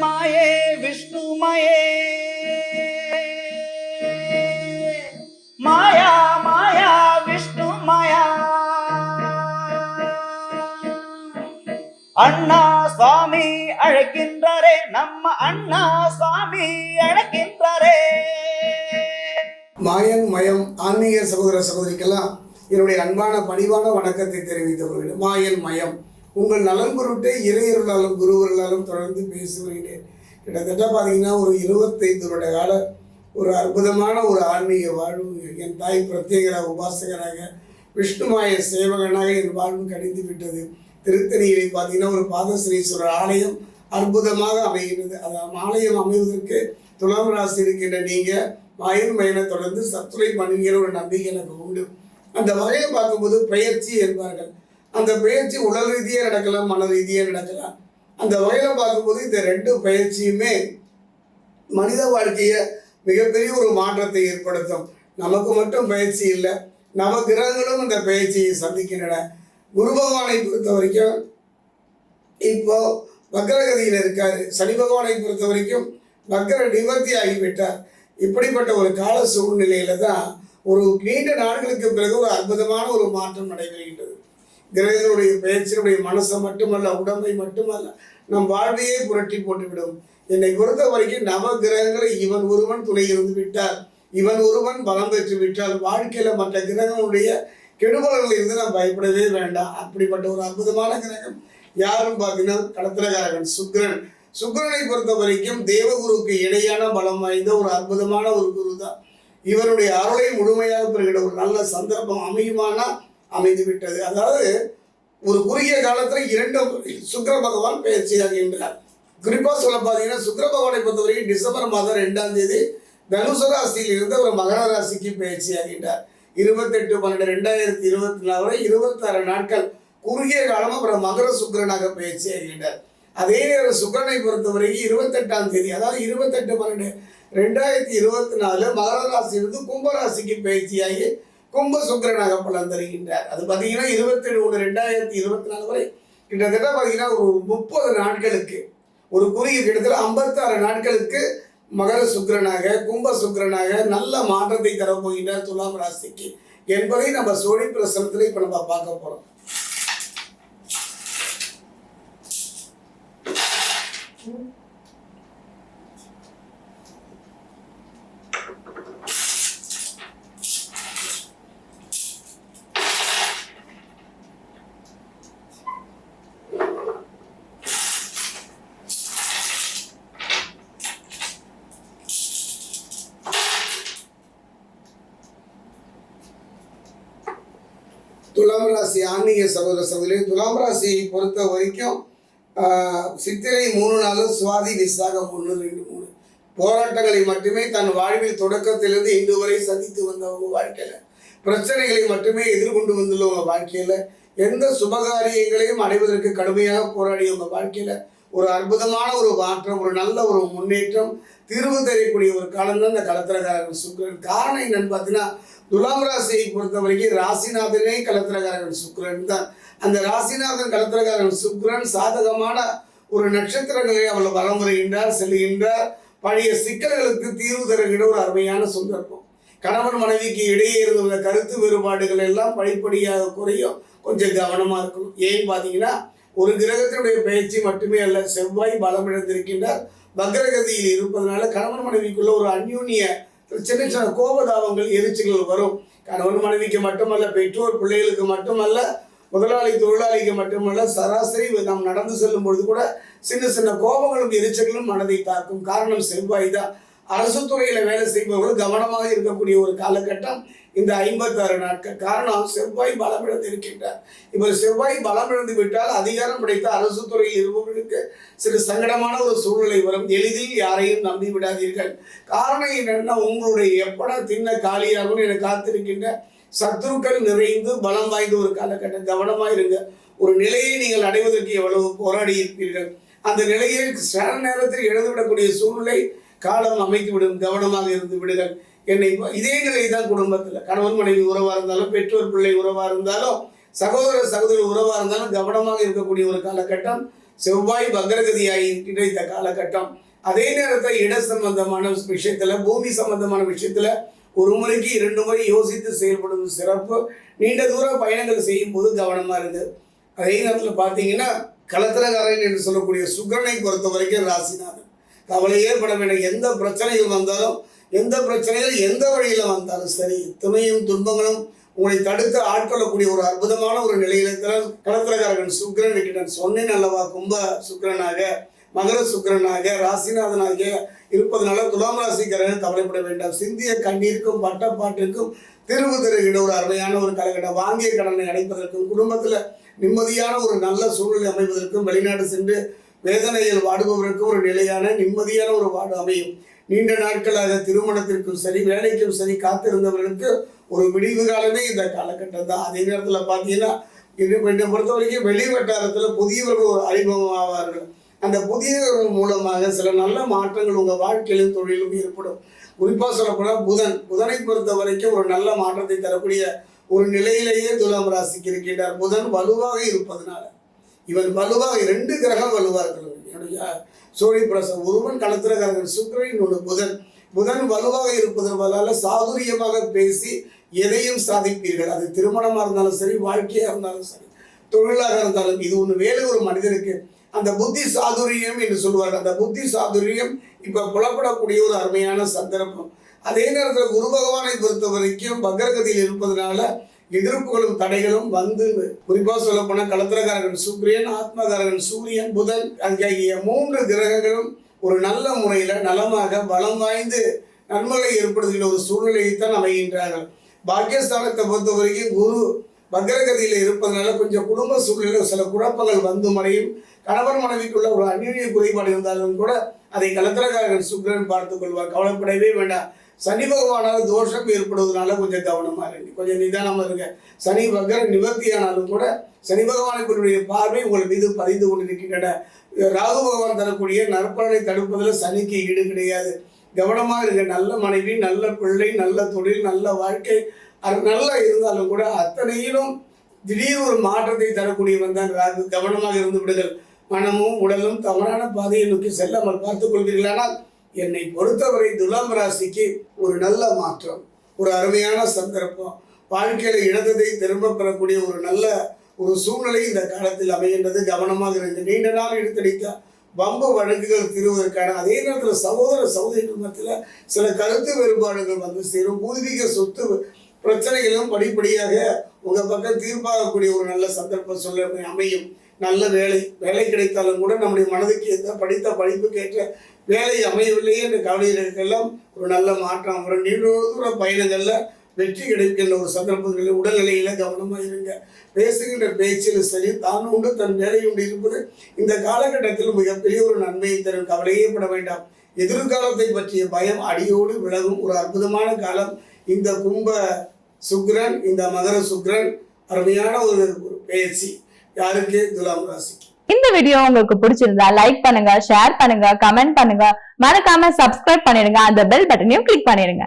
மாயே விஷ்ணுமயே. மாயா மாயா விஷ்ணு மாயா அண்ணா சுவாமி அழைக்கின்றாரே நம்ம அண்ணா சுவாமி அழைக்கின்றாரே. மாயன் மயம் ஆன்மீக சகோதர சகோதரிக்கெல்லாம் என்னுடைய அன்பான பணிவான வணக்கத்தை தெரிவித்து வருகிறேன் மாயன் மயம். உங்கள் நலன் பொருட்டு குருவர்களாலும் தொடர்ந்து பேசி வருகிறேன் கிட்டத்தட்ட பார்த்தீங்கன்னா ஒரு இருபத்தைந்து வருட கால ஒரு அற்புதமான ஒரு ஆன்மீக வாழ்வு. என் தாய் பிரத்யேகராக உபாசகராக விஷ்ணுமாய சேவகனாக என் வாழ்வு கணிந்து விட்டது. திருத்தணியிலே பார்த்தீங்கன்னா ஒரு பாதஸ்ரீஸ்வரர் ஆலயம் அற்புதமாக அமைகிறது அது ஆலயம் அமைவதற்கு துலாம் ராசி இருக்கின்ற நீங்கள் மயன் மயனை தொடர்ந்து சத்துரை பண்ணுங்கிற ஒரு நம்பிக்கை எனக்கு உண்டு. அந்த வகையை பார்க்கும்போது பெயர்ச்சி என்பார்கள். அந்த பயிற்சி உடல் ரீதியாக நடக்கலாம் மன ரீதியாக நடக்கலாம். அந்த வகையில் பார்க்கும்போது இந்த ரெண்டு பயிற்சியுமே மனித வாழ்க்கையை மிகப்பெரிய ஒரு மாற்றத்தை ஏற்படுத்தும். நமக்கு மட்டும் பயிற்சி இல்லை நவ கிரகங்களும் இந்த பயிற்சியை சந்திக்கின்றன. குரு பகவானை பொறுத்த வரைக்கும் இப்போ வக்ரகதியில் இருக்கார். சனி பகவானை பொறுத்த வரைக்கும் வக்ர நிவர்த்தி ஆகிவிட்டார். இப்படிப்பட்ட ஒரு கால சூழ்நிலையில தான் ஒரு நீண்ட நாட்களுக்கு பிறகு ஒரு அற்புதமான ஒரு மாற்றம் நடைபெறுகின்றது. கிரகங்களுடைய பெயர்ச்சியினுடைய மனசை மட்டுமல்ல உடம்பை மட்டுமல்ல நம் வாழ்வையே புரட்டி போட்டுவிடும். என்னை பொறுத்த வரைக்கும் நவ கிரகங்களை இவன் ஒருவன் துணை இருந்து விட்டார் இவன் ஒருவன் பலம் பெற்று விட்டால் வாழ்க்கையில மற்ற கிரகங்களுடைய கெடுபலர்கள் இருந்து நாம் பயப்படவே வேண்டாம். அப்படிப்பட்ட ஒரு அற்புதமான கிரகம் யாரும் பார்த்தீங்கன்னா கடத்திரகாரகன் சுக்கிரன் சுக்கிரனை பொறுத்த வரைக்கும் தேவகுருவுக்கு இணையான பலம் வாய்ந்த ஒரு அற்புதமான ஒரு குரு தான் இவருடைய அருளை முழுமையாக பெறுகிற ஒரு நல்ல சந்தர்ப்பம் அமையுமானா? அமைந்து விட்டது அதாவது ஒரு குறுகிய காலத்தில் இரண்டு சுக்கர சுக்கிர பகவான் பயிற்சியாகின்றார் குறிப்பாக சொல்ல பார்த்தீங்கன்னா சுக்கர பகவானை பொறுத்தவரைக்கும் டிசம்பர் மாதம் ரெண்டாம் தேதி தனுசு ராசியில் இருந்து ஒரு மகர ராசிக்கு பயிற்சியாகின்றார் இருபத்தெட்டு பன்னெண்டு ரெண்டாயிரத்தி இருபத்தி நாலு வரை இருபத்தாறு நாட்கள் குறுகிய காலம் அப்புறம் மகர சுக்கிரனாக பயிற்சியாகின்றார் அதே நேரம் சுக்கிரனை பொறுத்தவரைக்கும் இருபத்தெட்டாம் தேதி அதாவது இருபத்தெட்டு பன்னெண்டு ரெண்டாயிரத்தி இருபத்தி நாலு மகர ராசியிலிருந்து கும்பராசிக்கு பயிற்சியாகி கும்பசுக்கரனாக பலன் தருகின்றார் அது பார்த்தீங்கன்னா இருபத்தேழு ஒன்று ரெண்டாயிரத்தி இருபத்தி நாலு வரை கிட்டத்தட்ட பார்த்தீங்கன்னா ஒரு முப்பது நாட்களுக்கு ஒரு குறுகிய கிட்டத்தட்ட ஐம்பத்தாறு நாட்களுக்கு மகர சுக்கிரனாக கும்ப சுக்கிரனாக நல்ல மாற்றத்தை தரப்போகின்றார் துலாம் ராசிக்கு என்பதை நம்ம சோழி பிரசனத்தில் இப்போ நம்ம பார்க்க போகிறோம் துலாம் ராசி ஆன்மீக சகோதர சகோதரி துலாம் ராசியை பொறுத்த வரைக்கும் சித்திரை மூணு நாள் சுவாதி விசாகம் ஒன்று ரெண்டு மூணு. போராட்டங்களை மட்டுமே தன் வாழ்வில் தொடக்கத்திலிருந்து இன்று வரை சந்தித்து வந்தவங்க வாழ்க்கையில். பிரச்சனைகளை மட்டுமே எதிர்கொண்டு வந்துள்ளவங்க வாழ்க்கையில். எந்த சுபகாரியங்களையும் அடைவதற்கு கடுமையாக போராடியவங்க வாழ்க்கையில். ஒரு அற்புதமான ஒரு மாற்றம் ஒரு நல்ல ஒரு முன்னேற்றம் தீர்வு தெரியக்கூடிய ஒரு காலம் தான் இந்த கலத்திரகாரர்கள் சுக்கரன். காரணம் என்னன்னு பார்த்தீங்கன்னா துலாம் ராசியை பொறுத்த வரைக்கும் ராசிநாதனே கலத்திரகாரகன் சுக்கரன் தான். அந்த ராசிநாதன் கலத்திரகாரன் சுக்கரன் சாதகமான ஒரு நட்சத்திரங்களை அவள் வலம் செல்கின்றார் பழைய சிக்கல்களுக்கு தீர்வு தருகின்ற ஒரு அருமையான சந்தர்ப்பம். கணவன் மனைவிக்கு இடையே இருந்த கருத்து வேறுபாடுகள் எல்லாம் படிப்படியாக குறையும். கொஞ்சம் கவனமாக இருக்கணும். ஏன் பார்த்தீங்கன்னா ஒரு கிரகத்தினுடைய பயிற்சி மட்டுமே அல்ல செவ்வாய் பலமிழந்திருக்கின்றார் வக்ரகதியில் இருப்பதனால கணவன் மனைவிக்குள்ள ஒரு அந்யூன்ய சின்ன சின்ன கோபதாபங்கள் எரிச்சல்கள் வரும். கணவன் மனைவிக்கு மட்டுமல்ல பெற்றோர் பிள்ளைகளுக்கு மட்டுமல்ல முதலாளி தொழிலாளிக்கு மட்டுமல்ல சராசரி நாம் நடந்து செல்லும் பொழுது கூட சின்ன சின்ன கோபங்களும் எரிச்சல்களும் மனதை தாக்கும். காரணம் செவ்வாய் தான். அரசு துறையில் வேலை செய்பவர்கள் கவனமாக இருக்கக்கூடிய ஒரு காலகட்டம் இந்த ஐம்பத்தாறு நாட்கள். காரணம் செவ்வாய் பலமிழந்து இருக்கின்றார். இவர் செவ்வாய் பலமிழந்து விட்டால் அதிகாரம் கிடைத்த அரசு துறையில் இருப்பவர்களுக்கு சிறு சங்கடமான ஒரு சூழ்நிலை வரும். எளிதில் யாரையும் நம்பி விடாதீர்கள். காரணம் என்னென்னா உங்களுடைய எப்படா தின்ன காலியாகும் என காத்திருக்கின்ற சத்துருக்கள் நிறைந்து பலம் வாய்ந்த ஒரு காலகட்டம். கவனமாக இருங்க. ஒரு நிலையை நீங்கள் அடைவதற்கு எவ்வளவு போராடி இருப்பீர்கள். அந்த நிலையை சில நேரத்தில் எழுந்துவிடக்கூடிய சூழ்நிலை காலம் அமைத்து விடும் கவனமாக இருந்து விடுங்கள். என்னை இதே நிலை தான் குடும்பத்தில். கணவன் மனைவி உறவாக இருந்தாலும் பெற்றோர் பிள்ளை உறவாக இருந்தாலும் சகோதர சகோதரி உறவாக இருந்தாலும் கவனமாக இருக்கக்கூடிய ஒரு காலகட்டம் செவ்வாய் வக்ரகதியாகி இருக்கின்ற காலகட்டம். அதே நேரத்தில் இட சம்பந்தமான விஷயத்தில் பூமி சம்பந்தமான விஷயத்தில் ஒரு முறைக்கு இரண்டு முறை யோசித்து செயல்படுவது சிறப்பு. நீண்ட தூர பயணங்கள் செய்யும் போது கவனமாக இருக்கு அதே நேரத்தில் பார்த்தீங்கன்னா களத்திரகாரன் என்று சொல்லக்கூடிய சுக்கரனை பொறுத்த வரைக்கும் ராசிநாதன். கவலை பட வேண்டாம். எந்த பிரச்சனையில் வந்தாலும் எந்த பிரச்சனையில் எந்த வழியில் வந்தாலும் சரி துணையும் துன்பங்களும் உங்களை தடுத்து ஆட்கொள்ளக்கூடிய ஒரு அற்புதமான ஒரு நிலையில களத்திரக்காரகன் சுக்கரன் இருக்கிறான் சொன்னேன் அல்லவா கும்ப சுக்கிரனாக மகர சுக்கிரனாக ராசிநாதனாக இருப்பதனால துலாம் ராசிக்காரன் கவலைப்பட வேண்டாம். சிந்திய கண்ணீருக்கும் பட்டப்பாட்டிற்கும் திருவு தருகின்ற ஒரு அருமையான ஒரு காலகட்டம். வாங்கிய கடனை அடைப்பதற்கும் குடும்பத்தில் நிம்மதியான ஒரு நல்ல சூழ்நிலை அமைவதற்கும் வெளிநாடு சென்று வேதனையில் வாடுபவருக்கும் ஒரு நிலையான நிம்மதியான ஒரு வாடு அமையும். நீண்ட நாட்களாக திருமணத்திற்கும் சரி வேலைக்கும் சரி காத்திருந்தவர்களுக்கு ஒரு விடிவு காலமே இந்த காலகட்டம் தான். அதே நேரத்தில் பார்த்தீங்கன்னா இன்னும் என்னை பொறுத்த வரைக்கும் வெளி வட்டாரத்தில் புதியவர்கள் ஒரு அறிமுகம் ஆவார்கள் அந்த புதியவர்கள் மூலமாக சில நல்ல மாற்றங்கள் உங்கள் வாழ்க்கையிலும் தொழிலும் ஏற்படும். குறிப்பாக சொல்லப்போனால் புதன். புதனை பொறுத்த வரைக்கும் ஒரு நல்ல மாற்றத்தை தரக்கூடிய ஒரு நிலையிலேயே துலாம் ராசிக்கு இருக்கின்றார். புதன் வலுவாக இருப்பதனால. இவர் வலுவாக ரெண்டு கிரகம் வலுவாக இருக்கிறது. என்னுடைய சோழி பிரசம் ஒருவன் களத்திரக்காரர்கள் சுக்கரன் இன்னொன்று புதன். புதன் வலுவாக இருப்பதனால சாதுரியமாக பேசி எதையும் சாதிப்பீர்கள். அது திருமணமாக இருந்தாலும் சரி வாழ்க்கையாக இருந்தாலும் சரி தொழிலாக இருந்தாலும் இது ஒன்று வேலை ஒரு மனிதனுக்கு. அந்த புத்தி சாதுரியம் என்று சொல்லுவார்கள் அந்த புத்தி சாதுரியம் இப்போ புலப்படக்கூடிய ஒரு அருமையான சந்தர்ப்பம். அதே நேரத்தில் குரு பகவானை பொறுத்த வரைக்கும் பக்ரகதியில் இருப்பதனால எதிர்ப்புகளும் தடைகளும் வந்து குறிப்பாக சொல்ல போனால் களத்திரக்காரகன் சுக்கிரியன் ஆத்மகாரகன் சூரியன் புதன் ஆகிய மூன்று கிரகங்களும் ஒரு நல்ல முறையில் நலமாக பலம் வாய்ந்து நன்மைகளை ஏற்படுத்துகிற ஒரு சூழ்நிலையைத்தான் அமைகின்றார்கள். பாக்கியஸ்தானத்தை பொறுத்த வரைக்கும் குரு பக்ரகதியில் இருப்பதனால கொஞ்சம் குடும்ப சூழ்நிலையில் சில குழப்பங்கள் வந்து மறையும். கணவன் மனைவிக்குள்ள ஒரு அந்நிய குறைபாடு இருந்தாலும் கூட அதை கலத்திரக்காரர்கள் சுக்ரன் பார்த்துக் கொள்வார். கவலைப்படவே வேண்டாம். சனி பகவானால் தோஷம் ஏற்படுவதனால கொஞ்சம் கவனமாக இருங்க. கொஞ்சம் நிதானமாக இருங்க. சனி வக்கர நிவர்த்தியானாலும் கூட சனி பகவானுக்குரிய பார்வை உங்கள் மீது பதிந்து கொண்டிருக்கின்றன. ராகு பகவான் தரக்கூடிய நற்பலனை தடுப்பதில் சனிக்கு ஈடு கிடையாது. கவனமாக இருங்க. நல்ல மனைவி நல்ல பிள்ளை நல்ல தொழில் நல்ல வாழ்க்கை. அது நல்லா இருந்தாலும் கூட அத்தனையிலும் திடீர் ஒரு மாற்றத்தை தரக்கூடியவன் தான் ராகு. கவனமாக இருந்து விடுங்கள். மனமும் உடலும் தவறான பாதையை நோக்கி செல்லாமல் பார்த்துக் கொள்வீர்களானால் என்னை பொறுத்தவரை துலாம் ராசிக்கு ஒரு நல்ல மாற்றம் ஒரு அருமையான சந்தர்ப்பம். வாழ்க்கையில் இழந்ததை திரும்ப பெறக்கூடிய ஒரு நல்ல ஒரு சூழ்நிலை இந்த காலத்தில் அமைகின்றது. கவனமாக இருந்து நீண்ட நாள் எடுத்தடித்த வம்பு வழக்குகள் தீர்வதற்கான அதே நேரத்தில் சகோதர சகோதரிகள் மத்தியில் சில கருத்து வேறுபாடுகள் வந்து சேரும். பூர்வீக சொத்து பிரச்சனைகளும் படிப்படியாக உங்கள் பக்கம் தீர்ப்பாகக்கூடிய ஒரு நல்ல சந்தர்ப்பம் சொல்ல அமையும். நல்ல வேலை வேலை கிடைத்தாலும் கூட நம்முடைய மனதுக்கு ஏற்ற படித்த படிப்புக்கு ஏற்ற வேலை அமையவில்லையே என்ற கவலைகளுக்கெல்லாம் ஒரு நல்ல மாற்றம் வரும். நீண்டதூர பயணங்களில் வெற்றி கிடைக்கின்ற ஒரு சந்தர்ப்பங்களில் உடல்நிலையில் கவனமாக இருங்க. பேசுகின்ற பேச்சில் சரி தான் உண்டு தன் வேலை உண்டு இருப்பது இந்த காலகட்டத்தில் மிகப்பெரிய ஒரு நன்மையை தரும். கவலையே பட வேண்டாம். எதிர்காலத்தை பற்றிய பயம் அடியோடு விலகும். ஒரு அற்புதமான காலம். இந்த கும்ப சுக்ரன் இந்த மகர சுக்ரன் அருமையான ஒரு ஒரு பயிற்சி யாருக்கு? துலாம் ராசிக்கு. இந்த வீடியோ உங்களுக்கு பிடிச்சிருந்தா லைக் பண்ணுங்க ஷேர் பண்ணுங்க கமெண்ட் பண்ணுங்க. மறக்காம சப்ஸ்கிரைப் பண்ணிடுங்க. அந்த பெல் பட்டனையும் கிளிக் பண்ணிடுங்க.